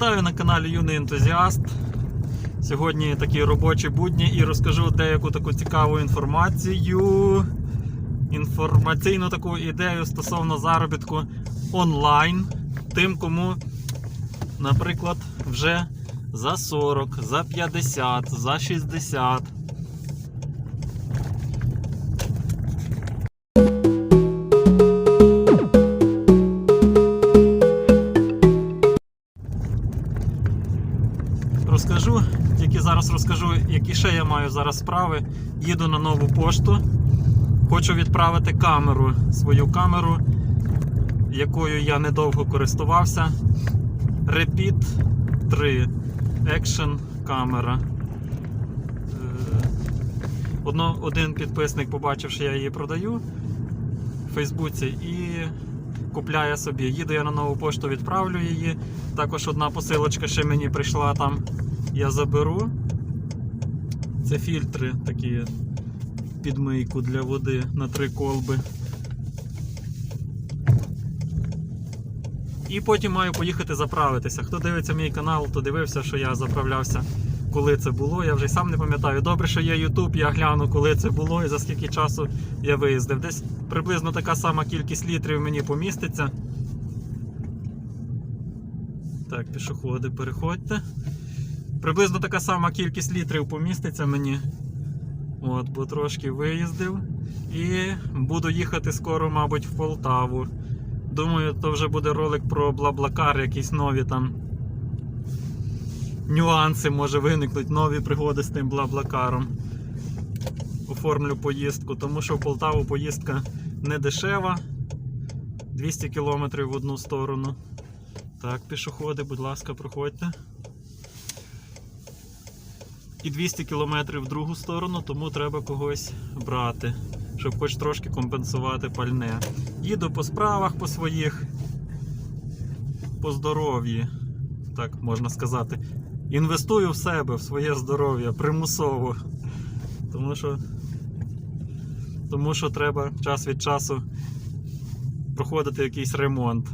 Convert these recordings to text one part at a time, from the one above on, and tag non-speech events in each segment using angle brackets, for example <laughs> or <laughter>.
Вітаю на каналі Юний Ентузіаст. Сьогодні такі робочі будні і розкажу деяку таку цікаву інформацію. Інформаційну таку ідею стосовно заробітку онлайн. Тим, кому, наприклад, вже за 40, за 50, за 60. Маю зараз справи. Їду на нову пошту. Хочу відправити камеру, свою камеру, якою я недовго користувався. Repeat 3 Action камера. Е, Одно, один підписник побачив, що я її продаю в Фейсбуці і купляє собі. Їду я на нову пошту, відправлю її. Також одна посилочка ще мені прийшла там. Я заберу. Це фільтри такі під мийку для води на три колби. І потім маю поїхати заправитися. Хто дивиться мій канал, то дивився, що я заправлявся, коли це було. Я вже й сам не пам'ятаю. Добре, що є YouTube, я гляну, коли це було і за скільки часу я виїздив. Десь приблизно така сама кількість літрів мені поміститься. Так, пішоходи, переходьте. Приблизно така сама кількість літрів поміститься мені. От, бо трошки виїздив. І буду їхати скоро, мабуть, в Полтаву. Думаю, то вже буде ролик про Блаблакар, якісь нові там нюанси може виникнуть, нові пригоди з тим Блаблакаром. Оформлю поїздку, тому що в Полтаву поїздка не дешева. 200 км в одну сторону. Так, пішоходи, будь ласка, проходьте. І 200 км в другу сторону, тому треба когось брати, щоб хоч трошки компенсувати пальне. Їду по справах по своїх, по здоров'ї, так можна сказати. Інвестую в себе, в своє здоров'я примусово. Тому що, тому що треба час від часу проходити якийсь ремонт.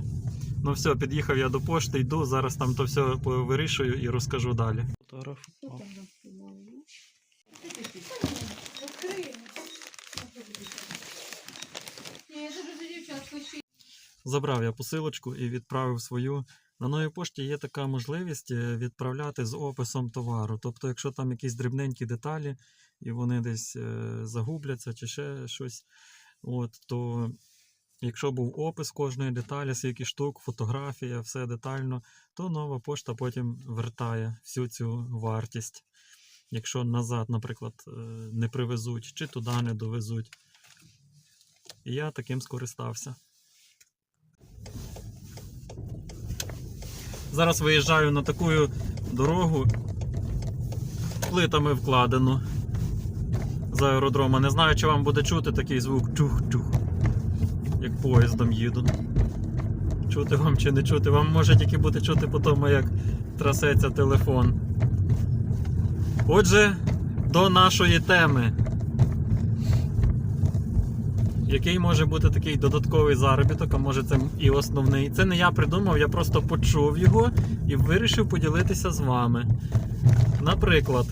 Ну все, під'їхав я до пошти, йду, зараз там то все вирішую і розкажу далі. Хочу. Забрав я посилочку і відправив свою. На новій пошті є така можливість е, відправляти з описом товару. Тобто, якщо там якісь дрібненькі деталі і вони десь е, загубляться чи ще щось, от, то якщо був опис кожної деталі, скільки штук, фотографія, все детально, то нова пошта потім вертає всю цю вартість. Якщо назад, наприклад, е, не привезуть чи туди не довезуть. І я таким скористався. Зараз виїжджаю на таку дорогу плитами вкладену з аеродрома. Не знаю, чи вам буде чути такий звук чух-чух, як поїздом їду. Чути вам чи не чути. Вам може тільки бути чути по тому, як трасеться телефон. Отже, до нашої теми. Який може бути такий додатковий заробіток, а може це і основний. Це не я придумав, я просто почув його і вирішив поділитися з вами. Наприклад,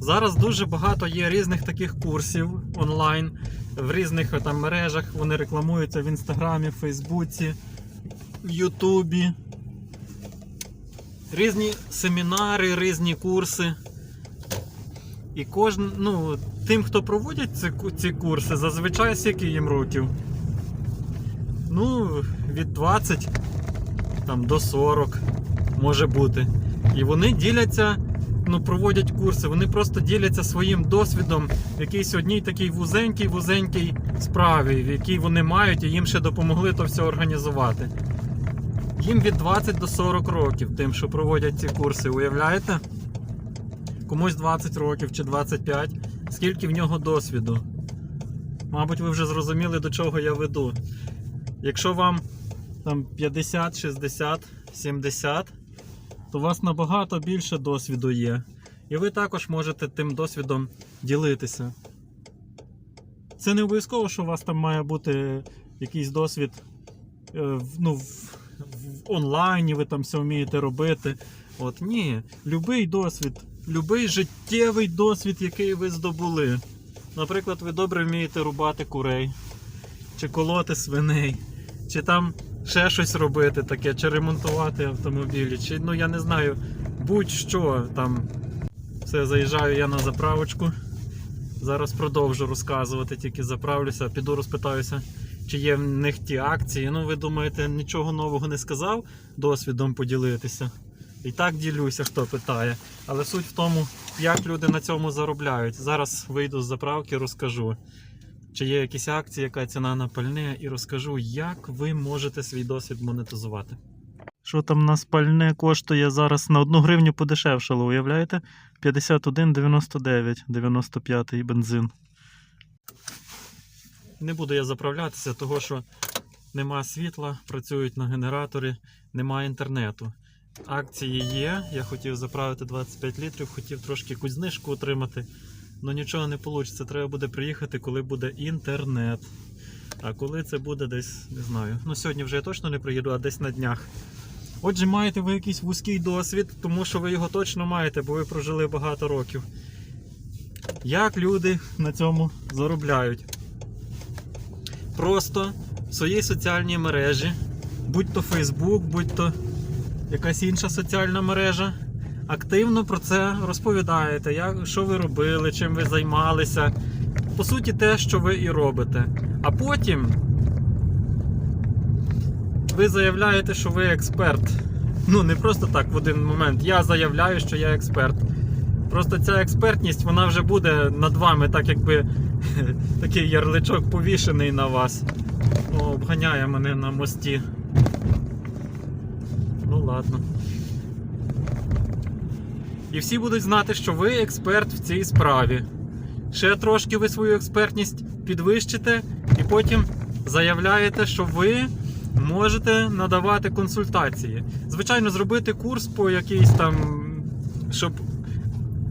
зараз дуже багато є різних таких курсів онлайн, в різних там мережах. Вони рекламуються в інстаграмі, в Фейсбуці, в Ютубі. Різні семінари, різні курси. І кожен, ну, тим, хто проводять ці, ці курси, зазвичай скільки їм років. Ну, від 20 там, до 40 може бути. І вони діляться, ну, проводять курси, вони просто діляться своїм досвідом в якійсь одній такій вузенькій, вузенькій справі, в якій вони мають, і їм ще допомогли то все організувати. Їм від 20 до 40 років, тим, що проводять ці курси, уявляєте? комусь 20 років чи 25, скільки в нього досвіду. Мабуть, ви вже зрозуміли, до чого я веду. Якщо вам там 50, 60, 70, то у вас набагато більше досвіду є. І ви також можете тим досвідом ділитися. Це не обов'язково, що у вас там має бути якийсь досвід е, ну, в онлайні ви там все вмієте робити. От ні, любий досвід, любий життєвий досвід, який ви здобули. Наприклад, ви добре вмієте рубати курей, чи колоти свиней, чи там ще щось робити таке, чи ремонтувати автомобілі, чи ну я не знаю, будь-що там. Все, заїжджаю я на заправочку. Зараз продовжу розказувати, тільки заправлюся, піду розпитаюся, чи є в них ті акції. Ну, ви думаєте, нічого нового не сказав, досвідом поділитися. І так ділюся, хто питає. Але суть в тому, як люди на цьому заробляють. Зараз вийду з заправки, розкажу, чи є якісь акції, яка ціна на пальне, і розкажу, як ви можете свій досвід монетизувати. Що там на пальне коштує зараз на 1 гривню подешевшало, уявляєте? 51,99, 95 бензин. Не буду я заправлятися, того що нема світла, працюють на генераторі, нема інтернету. Акції є. Я хотів заправити 25 літрів, хотів трошки якусь знижку отримати. Але нічого не вийде. Треба буде приїхати, коли буде інтернет. А коли це буде десь, не знаю. Ну сьогодні вже я точно не приїду, а десь на днях. Отже, маєте ви якийсь вузький досвід, тому що ви його точно маєте, бо ви прожили багато років. Як люди на цьому заробляють? Просто в своїй соціальній мережі, будь то Facebook, будь то якась інша соціальна мережа, активно про це розповідаєте, як, що ви робили, чим ви займалися. По суті, те, що ви і робите. А потім ви заявляєте, що ви експерт. Ну, не просто так в один момент. Я заявляю, що я експерт. Просто ця експертність вона вже буде над вами, так якби <laughs> такий ярличок повішений на вас. О, обганяє мене на мості. Ну ладно. І всі будуть знати, що ви експерт в цій справі. Ще трошки ви свою експертність підвищите, і потім заявляєте, що ви можете надавати консультації. Звичайно, зробити курс по якийсь там, щоб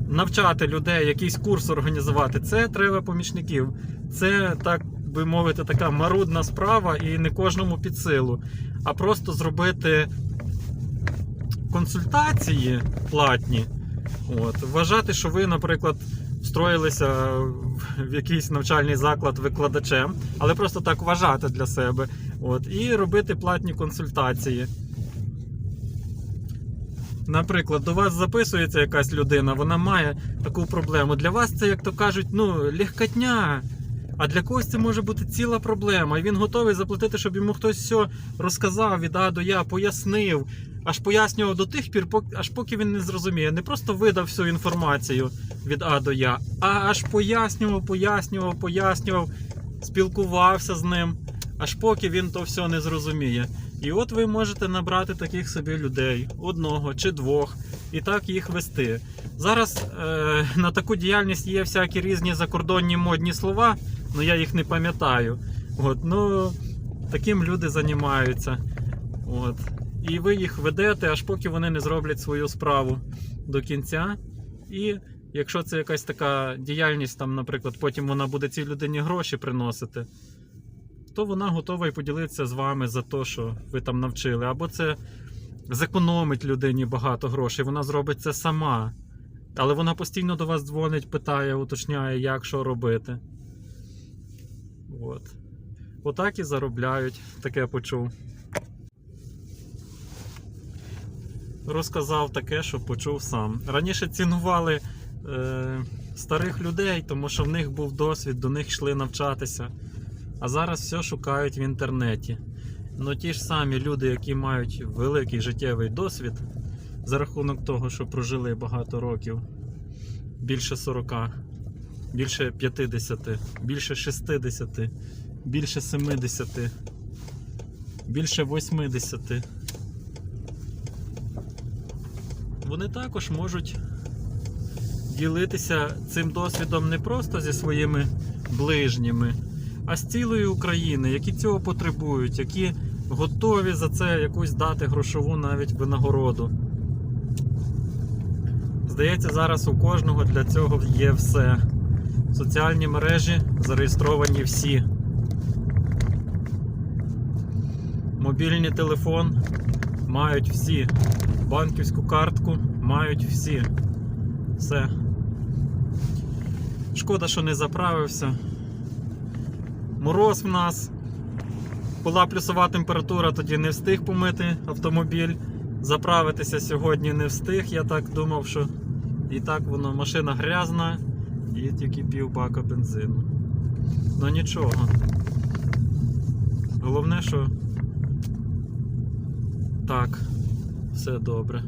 навчати людей, якийсь курс організувати, це треба помічників. Це, так би мовити, така марудна справа і не кожному під силу. А просто зробити консультації платні. От. Вважати, що ви, наприклад, встроїлися в якийсь навчальний заклад викладачем, але просто так вважати для себе. От, і робити платні консультації. Наприклад, до вас записується якась людина, вона має таку проблему. Для вас це, як то кажуть, ну, легкотня. А для когось це може бути ціла проблема. І він готовий заплатити, щоб йому хтось все розказав від А до Я, пояснив, аж пояснював до тих пір, аж поки він не зрозуміє. Не просто видав всю інформацію від А до Я, а аж пояснював, пояснював, пояснював, спілкувався з ним, аж поки він то все не зрозуміє. І от ви можете набрати таких собі людей, одного чи двох, і так їх вести. Зараз е, на таку діяльність є всякі різні закордонні модні слова, але я їх не пам'ятаю. От, ну, таким люди займаються. От. І ви їх ведете, аж поки вони не зроблять свою справу до кінця. І якщо це якась така діяльність, там, наприклад, потім вона буде цій людині гроші приносити, то вона готова і поділитися з вами за те, що ви там навчили. Або це зекономить людині багато грошей, вона зробить це сама. Але вона постійно до вас дзвонить, питає, уточняє, як що робити. От. Отак і заробляють, таке почув. Розказав таке, що почув сам. Раніше цінували е, старих людей, тому що в них був досвід, до них йшли навчатися. А зараз все шукають в інтернеті. Ну ті ж самі люди, які мають великий життєвий досвід, за рахунок того, що прожили багато років, більше 40, більше 50, більше 60, більше 70, більше 80. Вони також можуть ділитися цим досвідом не просто зі своїми ближніми, а з цілої України, які цього потребують, які готові за це якусь дати грошову навіть винагороду. Здається, зараз у кожного для цього є все. Соціальні мережі зареєстровані всі. Мобільний телефон мають всі. Банківську картку мають всі. Все. Шкода, що не заправився. Мороз в нас. Була плюсова температура, тоді не встиг помити автомобіль. Заправитися сьогодні не встиг. Я так думав, що і так воно машина грязна і тільки пів бака бензину. Ну нічого. Головне, що так, все добре.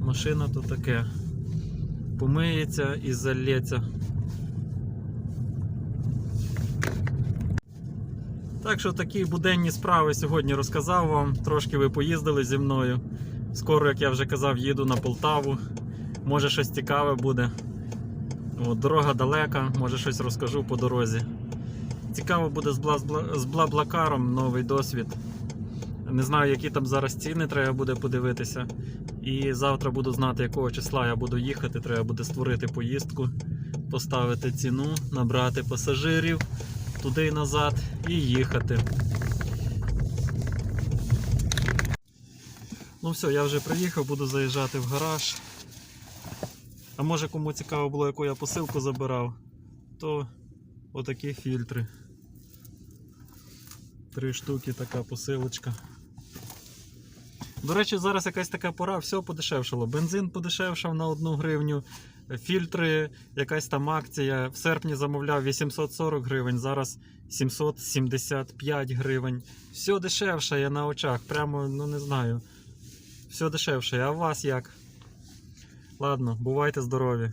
Машина то таке. Помиється і залється. Так що такі буденні справи сьогодні розказав вам. Трошки ви поїздили зі мною. Скоро, як я вже казав, їду на Полтаву. Може щось цікаве буде. От, дорога далека, може щось розкажу по дорозі. Цікаво буде з, бла, з Блаблакаром новий досвід. Не знаю, які там зараз ціни треба буде подивитися. І завтра буду знати, якого числа я буду їхати. Треба буде створити поїздку, поставити ціну, набрати пасажирів туди і назад і їхати. Ну все, я вже приїхав, буду заїжджати в гараж. А може кому цікаво було, яку я посилку забирав, то отакі фільтри. Три штуки така посилочка. До речі, зараз якась така пора, все подешевшало. Бензин подешевшав на 1 гривню, фільтри, якась там акція. В серпні замовляв 840 гривень, зараз 775 гривень. Все дешевше я на очах. Прямо, ну не знаю. Все дешевше. А у вас як? Ладно, бувайте здорові.